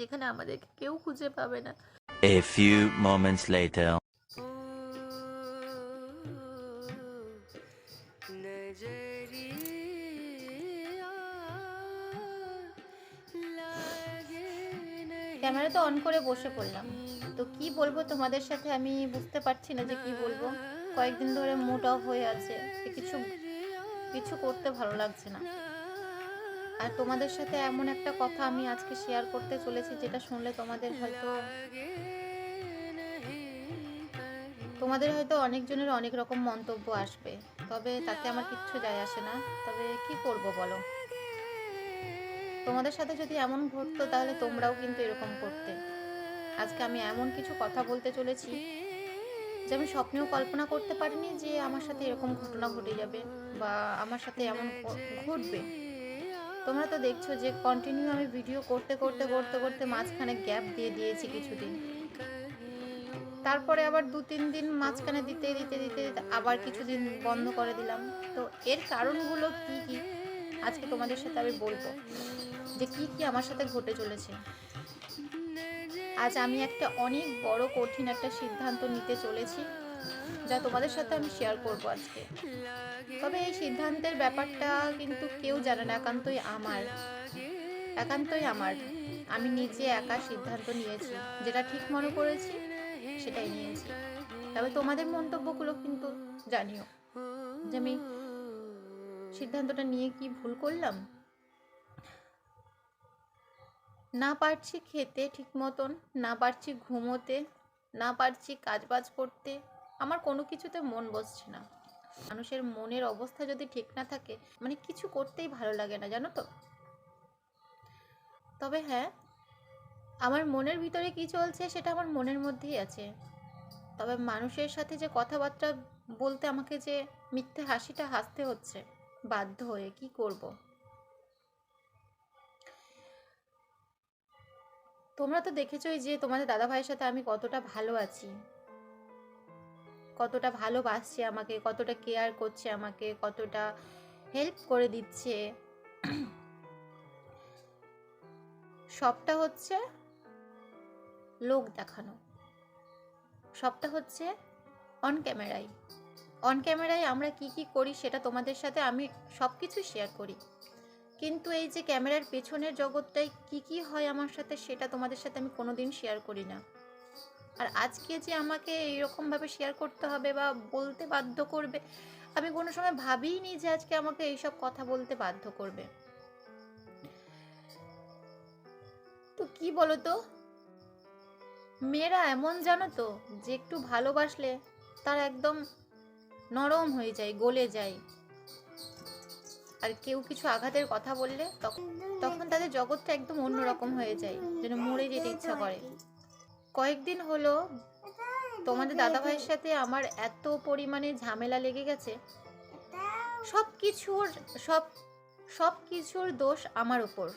যেখানে আমাদেরকে কেউ খুঁজে পাবে না। A few moments later. Camera তো অন করে বসে পড়লাম। তো কি বলব তোমাদের সাথে আমি বুঝতে পারছি না যে কি বলব। কয়েকদিন ধরে মুড অফ হয়ে আছে। কিছু কিছু করতে ভালো লাগছে না। আর তোমাদের সাথে এমন একটা কথা আমি আজকে শেয়ার করতে চলেছি যেটা শুনলে তোমাদের হয়তো তোমাদের হয়তো অনেকজনের অনেক রকম মন্তব্য আসবে। তবে তাতে আমার কিচ্ছু যায় আসে না। তবে কি করব বলো? তোমাদের সাথে যদি এমন ঘটতো তাহলে তোমরাও কিন্তু এরকম করতে। আজকে আমি এমন কিছু কথা বলতে চলেছি যে আমি স্বপ্নেও কল্পনা করতে পারিনি যে আমার সাথে এরকম ঘটনা ঘটে যাবে বা আমার সাথে এমন ঘটবে। তোমরা তো দেখছ যে কন্টিনিউ আমি ভিডিও করতে করতে করতে করতে মাঝখানে গ্যাপ দিয়ে দিয়েছি কিছুদিন। তারপরে আবার দু, তিন দিন মাঝখানে দিতে দিতে দিতে দিতে আবার কিছুদিন বন্ধ করে দিলাম। তো এর কারণগুলো কি কি? আজকে তোমাদের সাথে আমি বলব যে কি কি আমার সাথে ঘটে চলেছে। আজ আমি একটা অনেক বড় কঠিন একটা সিদ্ধান্ত নিতে চলেছি, যা তোমাদের সাথে আমি শেয়ার করব আজকে। তবে এই সিদ্ধান্তের ব্যাপারটা কিন্তু কেউ জানে না, একান্তই আমার। একান্তই আমার। আমি নিজে একা সিদ্ধান্ত নিয়েছি। যেটা ঠিক মনে করেছি, সেটাই নিয়েছি। তবে তোমাদের মন্তব্যগুলো কিন্তু জানিও। যে আমি সিদ্ধান্তটা নিয়ে কি ভুল করলাম? না পারছি খেতে ঠিক মতন, না পারছি ঘুমোতে, না পারছি কাজবাজ করতে, আমার কোনো কিছুতে মন বসছে না। মানুষের মনের অবস্থা যদি ঠিক না থাকে মানে কিছু করতেই ভালো লাগে না, জানো তো? তবে হ্যাঁ আমার মনের ভিতরে কি চলছে সেটা আমার মনের মধ্যেই আছে। তবে মানুষের সাথে যে কথাবার্তা বলতে আমাকে যে মিথ্যে হাসিটা হাসতে হচ্ছে, বাধ্য হয়ে কি করব? তোমরা তো দেখেছোই যে তোমাদের দাদা ভাইয়ের সাথে আমি কতটা ভালো আছি। কতটা ভালোবাসছে আমাকে, কতটা কেয়ার করছে আমাকে, কতটা হেল্প করে দিচ্ছে। সবটা হচ্ছে লোক দেখানো। সবটা হচ্ছে অন ক্যামেরায় অন ক্যামেরায় আমরা কি কি করি সেটা তোমাদের সাথে আমি সব কিছু শেয়ার করি। কিন্তু এই যে ক্যামেরার পেছনের জগৎটায় কি কি হয় আমার সাথে সেটা তোমাদের সাথে আমি কোনোদিন শেয়ার করি না। আর আজকে যে আমাকে এইরকমভাবে শেয়ার করতে হবে বা বলতে বাধ্য করবে, আমি কোনো সময় ভাবিনি যে আজকে আমাকে এইসব কথা বলতে বাধ্য করবে। তো কি বলো তো মেয়েরা এমন জানো তো, যে একটু ভালোবাসলে তার একদম নরম হয়ে যায়, গলে যায়। আর কেউ কিছু আঘাতের কথা বললে তখন তখন তাদের জগৎটা একদম অন্যরকম হয়ে যায়, যেন মরে যেতে ইচ্ছা করে। কয়েকদিন হলো তোমাদের দাদা ভাইয়ের সাথে আমার এত পরিমাণে ঝামেলা লেগে গেছে। সব কিছুর, সব সব কিছুর দোষ আমার উপর।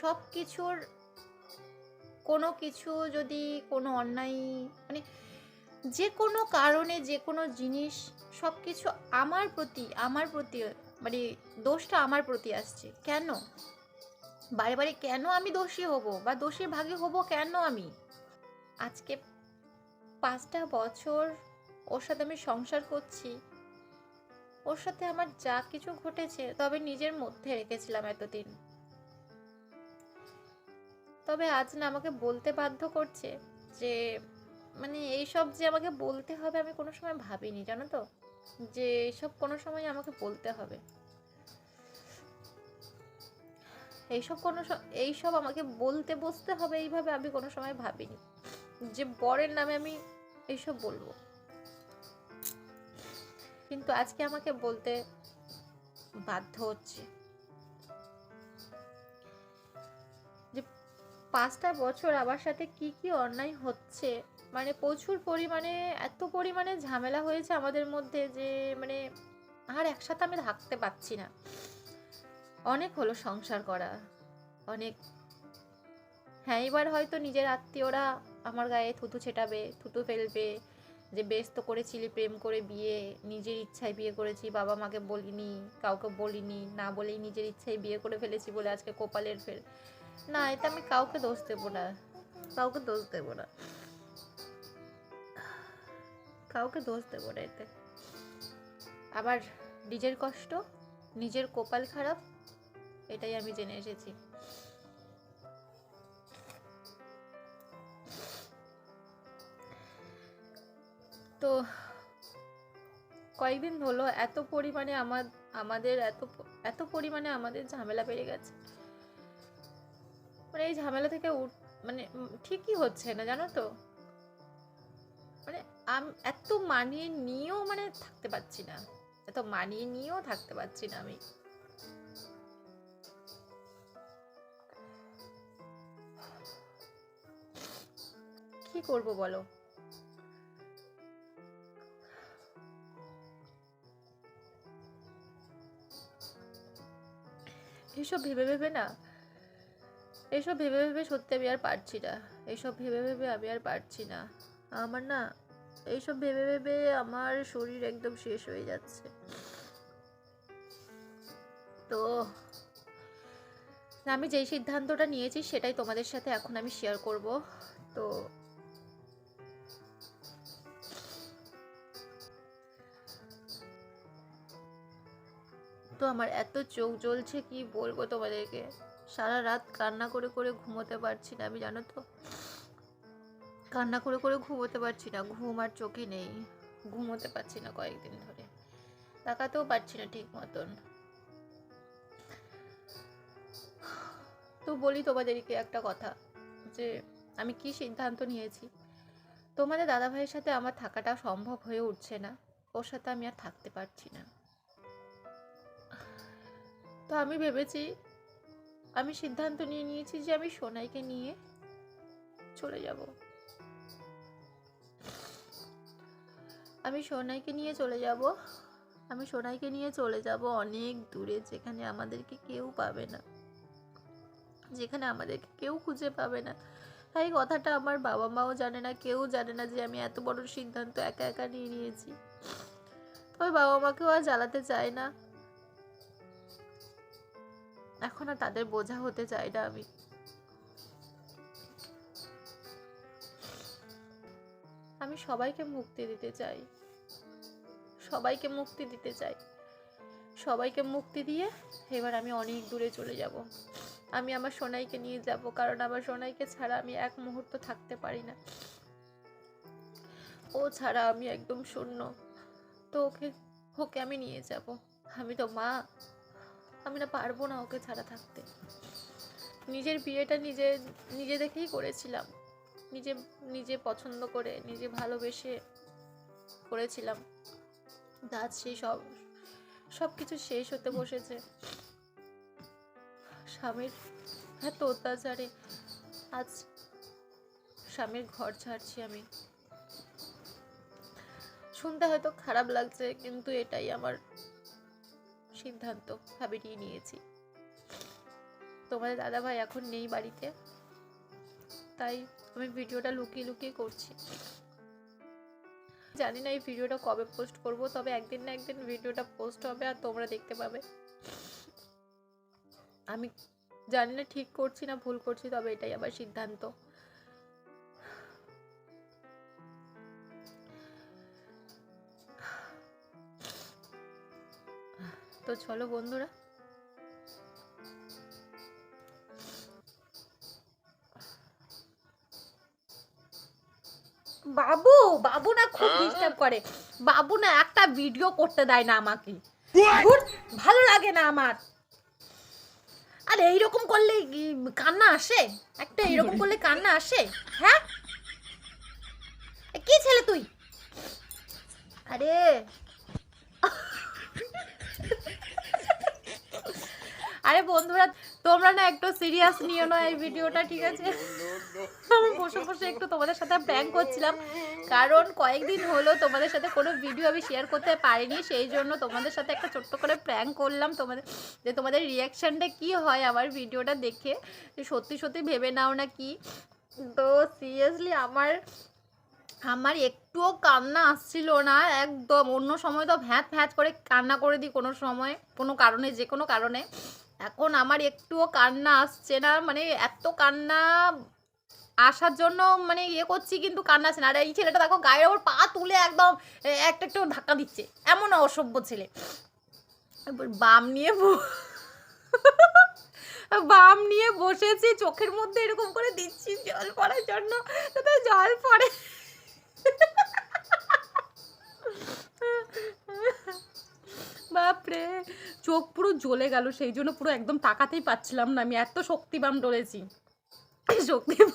সব কিছুর, কোনো কিছু যদি কোনো অন্যায় মানে যে কোনো কারণে, যে কোনো জিনিস, সব কিছু আমার প্রতি আমার প্রতি মানে দোষটা আমার প্রতি আসছে। কেন? বারে বারে কেন আমি দোষী হব বা দোষীর ভাগে হব কেন আমি? আজকে পাঁচটা বছর ওর সাথে আমি সংসার করছি। ওর সাথে আমার যা কিছু ঘটেছে, তবে নিজের মধ্যে রেখেছিলাম এতদিন। তবে আজ না আমাকে বলতে বাধ্য করছে যে মানে এইসব যে আমাকে বলতে হবে আমি কোনো সময় ভাবিনি, জানো তো? যে এইসব কোনো সময় আমাকে বলতে হবে। এইসব কোনো এইসব আমাকে বলতে বসতে হবে এইভাবে আমি কোনো সময় ভাবিনি। যে বরের নামে আমি এইসব বলব। কিন্তু আজকে আমাকে বলতে বাধ্য হচ্ছে। যে পাঁচটা বছর আমার সাথে কি কি অন্যায় হচ্ছে মানে প্রচুর পরিমাণে, এত পরিমাণে ঝামেলা হয়েছে আমাদের মধ্যে যে মানে আর একসাথে আমি থাকতে পারছি না। অনেক হলো সংসার করা। অনেক হ্যাঁ এবার হয়তো নিজের আত্মীয়রা আমার গায়ে থুতু ছেটাবে, থুতু ফেলবে যে, বেশ তো করেছিলি প্রেম করে বিয়ে, নিজের ইচ্ছায় বিয়ে করেছি, বাবা মাকে বলিনি, কাউকে বলিনি, না বলেই নিজের ইচ্ছায় বিয়ে করে ফেলেছি বলে আজকে কপালের ফের না, এটা আমি কাউকে দোষ দেবো না। কাউকে দোষ দেবো না। কাউকে দোষ দেবো না এতে। আবার নিজের কষ্ট, নিজের কপাল খারাপ এটাই আমি জেনে এসেছি। তো কয়েকদিন হলো এত পরিমাণে আমার, আমাদের এত এত পরিমাণে আমাদের ঝামেলা বেড়ে গেছে। মানে এই ঝামেলা থেকে উঠ মানে ঠিকই হচ্ছে না, জানো তো? মানে এত মানিয়ে নিয়েও মানে থাকতে পারছি না। এত মানিয়ে নিয়েও থাকতে পারছি না আমি। কি করব বলো? এইসব ভেবে ভেবে না এইসব ভেবে ভেবে সত্যি আমি আর পারছি না। এইসব ভেবে ভেবে আমি আর পারছি না। আমার না এইসব ভেবে ভেবে আমার শরীর একদম শেষ হয়ে যাচ্ছে। তো, আমি যেই সিদ্ধান্তটা নিয়েছি সেটাই তোমাদের সাথে এখন আমি শেয়ার করব। তো আমার এত চোখ জ্বলছে, কি বলব তোমাদেরকে? সারা রাত কান্না করে করে ঘুমোতে পারছি না, আমি জানো তো? কান্না করে করে ঘুমোতে পারছি না, ঘুম আর চোখে নেই। ঘুমোতে পারছি না কয়েকদিন ধরে। তাকাতেও পারছি না ঠিক মতন। তো বলি তোমাদেরকে একটা কথা, যে আমি কি সিদ্ধান্ত নিয়েছি? তোমাদের দাদা ভাইয়ের সাথে আমার থাকাটা সম্ভব হয়ে উঠছে না, ওর সাথে আমি আর থাকতে পারছি না। তো আমি ভেবেছি, আমি সিদ্ধান্ত নিয়ে নিয়েছি যে আমি সোনাইকে নিয়ে চলে যাব। আমি সোনাইকে নিয়ে চলে যাব। আমি সোনাইকে নিয়ে চলে যাব অনেক দূরে, যেখানে আমাদেরকে কেউ পাবে না। যেখানে আমাদেরকে কেউ খুঁজে পাবে না। তাই কথাটা আমার বাবা মাও জানে না, কেউ জানে না যে আমি এত বড় সিদ্ধান্ত একা একা নিয়ে নিয়েছি। তবে বাবা মাকেও আর জ্বালাতে চায় না। এখন আর তাদের বোঝা হতে চাই না আমি। আমি সবাইকে মুক্তি দিতে চাই। সবাইকে মুক্তি দিতে চাই। সবাইকে মুক্তি দিয়ে এবার আমি অনেক দূরে চলে যাব। আমি আমার সোনাইকে নিয়ে যাব, কারণ আমার সোনাইকে ছাড়া আমি এক মুহূর্ত থাকতে পারি না। ও ছাড়া আমি একদম শূন্য। তো ওকে ওকে আমি নিয়ে যাব। আমি তো মা। আমি না পারব না ওকে ছাড়া থাকতে। নিজের বিয়েটা নিজে নিজে দেখেই করেছিলাম। নিজে নিজে পছন্দ করে, নিজে ভালোবেসে করেছিলাম। আজ সেই সব সব কিছু শেষ হতে বসেছে। স্বামীর এত অত্যাচারে আজ স্বামীর ঘর ছাড়ছি আমি। শুনতে হয়তো খারাপ লাগছে, কিন্তু এটাই আমার সিদ্ধান্ত ভাবিয়ে নিয়েছি। তোমাদের দাদা ভাই এখন নেই বাড়িতে, তাই আমি ভিডিওটা লুকিয়ে লুকিয়ে করছি। জানি না এই ভিডিওটা কবে পোস্ট করব, তবে একদিন না একদিন ভিডিওটা পোস্ট হবে আর তোমরা দেখতে পাবে। আমি জানি না ঠিক করছি না ভুল করছি, তবে এটাই আমার সিদ্ধান্ত। তো চলো বন্ধুরা। বাবু বাবু না খুব ডিস্টার্ব করে। বাবু না একটা ভিডিও করতে দেয় না আমাকে। ভালো লাগে না আমার। আর এইরকম করলে কান্না আসে? একটা এইরকম করলে কান্না আসে? হ্যাঁ? কি ছেলে তুই? আরে আরে বন্ধুরা, তোমরা না একটু সিরিয়াস নিও না এই ভিডিওটা, ঠিক আছে? আমি বসে বসে একটু তোমাদের সাথে প্র্যাঙ্ক করছিলাম। কারণ কয়েকদিন হলো তোমাদের সাথে কোনো ভিডিও আমি শেয়ার করতে পারিনি, সেই জন্য তোমাদের সাথে একটা ছোট্ট করে প্র্যাঙ্ক করলাম তোমাদের যে তোমাদের রিয়াকশানটা কি হয় আমার ভিডিওটা দেখে। সত্যি সত্যি ভেবে নাও না কি। তো সিরিয়াসলি আমার আমার একটুও কান্না আসছিল না, একদম অন্য সময় তো ভ্যাঁত ভ্যাঁত করে কান্না করে দিই কোনো সময়, কোনো কারণে, যে কোনো কারণে। এখন আমার একটুও কান্না আসছে না মানে এত কান্না আসার জন্য মানে ইয়ে করছি কিন্তু কান্না আসছে না। আর এই ছেলেটা দেখো গায়ের ওপর পা তুলে একদম একটা একটু ধাক্কা দিচ্ছে, এমন অসভ্য ছেলে। বাম নিয়ে বাম নিয়ে বসেছি, চোখের মধ্যে এরকম করে দিচ্ছি, জল পড়ার জন্য জল পড়ে। বাপরে, চোখ পুরো জ্বলে গেল, সেই জন্য পুরো একদম তাকাতেই পাচ্ছিলাম না, আমি এত শক্তিবাম ডলেছি। শক্তিবাম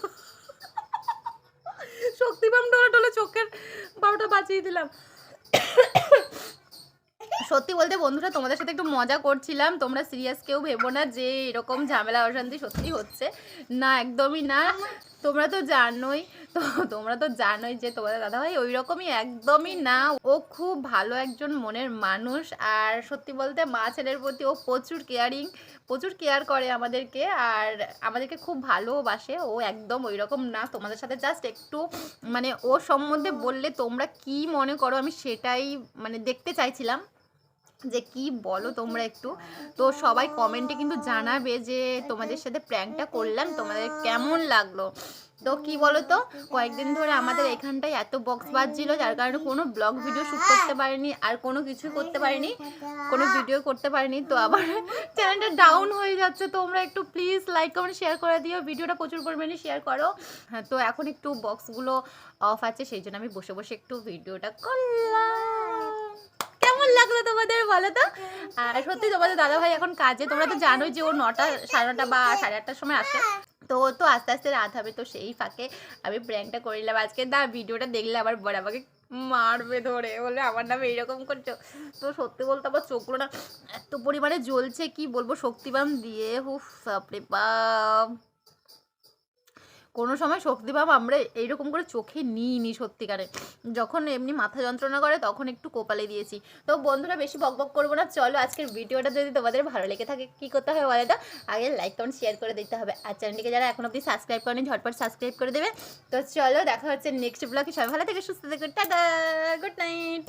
শক্তিবাম ডলে ডলে চোখের বারোটা বাঁচিয়ে দিলাম। সত্যি বলতে বন্ধুরা, তোমাদের সাথে একটু মজা করছিলাম। তোমরা সিরিয়াস কেউ ভেবো না যে এরকম ঝামেলা অশান্তি সত্যি হচ্ছে। না, একদমই না। তোমরা তো জানোই, তো তোমরা তো জানোই যে তোমাদের দাদাভাই ওই রকমই একদমই না। ও খুব ভালো একজন মনের মানুষ আর সত্যি বলতে মা ছেলের প্রতি ও প্রচুর কেয়ারিং প্রচুর কেয়ার করে আমাদেরকে আর আমাদেরকে খুব ভালোবাসে ও একদম ওই রকম না। তোমাদের সাথে জাস্ট একটু মানে ও সম্বন্ধে বললে তোমরা কি মনে করো আমি সেটাই মানে দেখতে চাইছিলাম। যে কি বলো তোমরা একটু। তো সবাই কমেন্টে কিন্তু জানাবে যে তোমাদের সাথে প্র্যাঙ্কটা করলাম তোমাদের কেমন লাগল? তো কি বলো তো কয়েকদিন ধরে আমাদের এখানটায় এত বক্স বাজছিল যার কারণে কোনো ব্লগ ভিডিও শ্যুট করতে পারিনি আর কোনো কিছু করতে পারিনি কোনো ভিডিও করতে পারিনি। তো আবার চ্যানেলটা ডাউন হয়ে যাচ্ছে তোমরা একটু প্লিজ লাইক কমেন্ট শেয়ার করে দিও। ভিডিওটা প্রচুর পরিমাণে শেয়ার করো। হ্যাঁ তো এখন একটু বক্সগুলো অফ আছে সেই জন্য আমি বসে বসে একটু ভিডিওটা করলাম। তোমাদের বলো তো? আর সত্যি তোমাদের দাদা ভাই এখন কাজে, তোমরা তো জানোই যে ও নটা, সাড়ে নটা বা সাড়ে আটটার সময় আসে। তো তো আস্তে আস্তে রাত হবে, তো সেই ফাঁকে আমি প্র্যাঙ্কটা করে নিলাম। আজকে দা ভিডিওটা দেখলে আবার বড় আমাকে মারবে ধরে, বলে আমার নামে এইরকম করছ। তো সত্যি বলতে আবার চোখগুলো না এত পরিমাণে জ্বলছে, কি বলব শক্তিবাম দিয়ে। হুফ বাপরে বাপ। কোনো সময় শক্তিবাম আমরা এইরকম করে চোখে নিইনি সত্যিকারে। যখন এমনি মাথা যন্ত্রণা করে তখন একটু কোপালে দিয়েছি। তো বন্ধুরা বেশি বকবক করব না, চলো আজকের ভিডিওটা যদি তোমাদের ভালো লেগে থাকে, কি করতে হবে বলে তো? আগে লাইক কমেন্ট শেয়ার করে দিতে হবে। আর চ্যানেলটিকে যারা এখন অবধি সাবস্ক্রাইব করেনি, ঝটপট সাবস্ক্রাইব করে দেবে। তো চলো দেখা হচ্ছে নেক্সট ব্লগে সবাই ভালো থেকে, সুস্থ থেকে, টাটা গুড নাইট